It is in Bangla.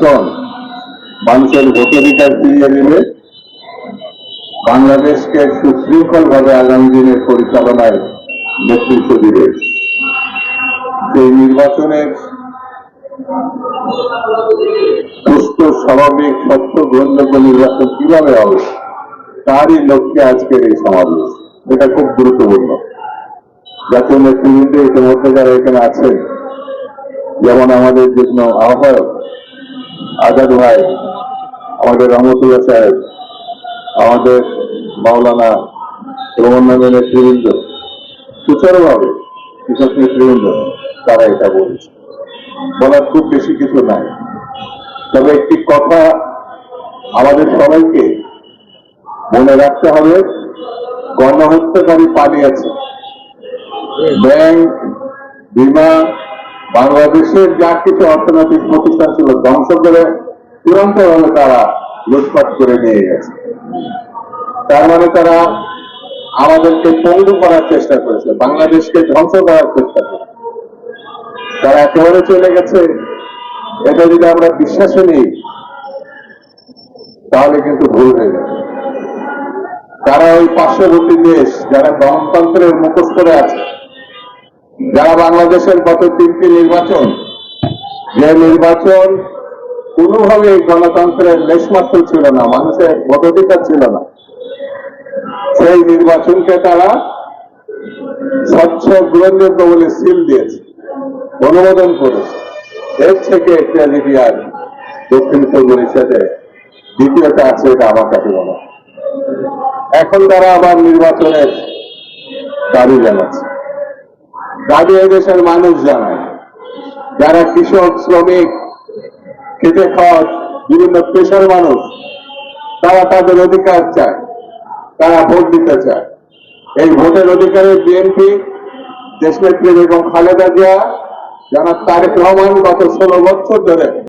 নির্বাচন। মানুষের ভোটাধিকার ফিরিয়ে দিবে বাংলাদেশকে সুশৃঙ্খল ভাবে আগামী দিনের পরিচালনায় নেতৃত্ব দিবে। সেই নির্বাচনের সুস্থ, স্বাভাবিক, স্বচ্ছ, গ্রহণযোগ্য নির্বাচন কীভাবে হবে, তারই লক্ষ্যে আজকের এই সমাবেশ। এটা খুব গুরুত্বপূর্ণ। জাতীয় নেতৃবৃন্দ ইতিমধ্যে যারা এখানে আছেন, যেমন আমাদের যুগ্ম আহ্বায়ক আজাদ ভাই, আমাদের রহমতুল্লাহ সাহেব আমাদের মাওলানা এবং নেতৃবৃন্দ, সুচারুভাবে কৃষক নেতৃবৃন্দ তারা এটা বলছে। বলার খুব বেশি কিছু নাই। তবে একটি কথা আমাদের সবাইকে মনে রাখতে হবে, গণহত্যাকারী পালিয়েছে। ব্যাংক, বিমা বাংলাদেশের যা কিছু অর্থনৈতিক প্রতিষ্ঠান ছিল ধ্বংস করে চূড়ান্ত ভাবে তারা লুটপাট করে নিয়ে গেছে। তার মানে তারা আমাদেরকে পঙ্গু করার চেষ্টা করেছে, বাংলাদেশকে ধ্বংস করার চেষ্টা করেছে। তারা একেবারে চলে গেছে। এটা যদি আমরা বিশ্বাসে নিই, তাহলে কিন্তু ভুল হয়ে যাবে। তারা ওই পার্শ্ববর্তী দেশ, যারা গণতন্ত্রের মুখোশ করে আছে যারা বাংলাদেশের গত তিনটি নির্বাচন, যে নির্বাচন কোনোভাবে গণতন্ত্রের লেশমাত্র ছিল না, মানুষের ভোটাধিকার ছিল না, সেই নির্বাচনকে তারা স্বচ্ছ গ্রহণযোগ্য বলে সিল দিয়েছে, অনুমোদন করেছে। এর থেকে ট্র্যাজেডি আর দক্ষিণ পূর্ব এশিয়াতে দ্বিতীয়টা আছে এটা আমার কাছে মনে এখন তারা আবার নির্বাচনের দাবি জানাচ্ছে। দাবি এদেশের মানুষ জানায়, যারা কৃষক, শ্রমিক, খেতে খাওয়া বিভিন্ন পেশার মানুষ, তারা তাদের অধিকার চায়, তারা ভোট দিতে চায়। এই ভোটের অধিকারে বিএনপি, দেশনেত্রী বেগম খালেদা জিয়া যারা তারেক রহমান গত ষোলো বছর ধরে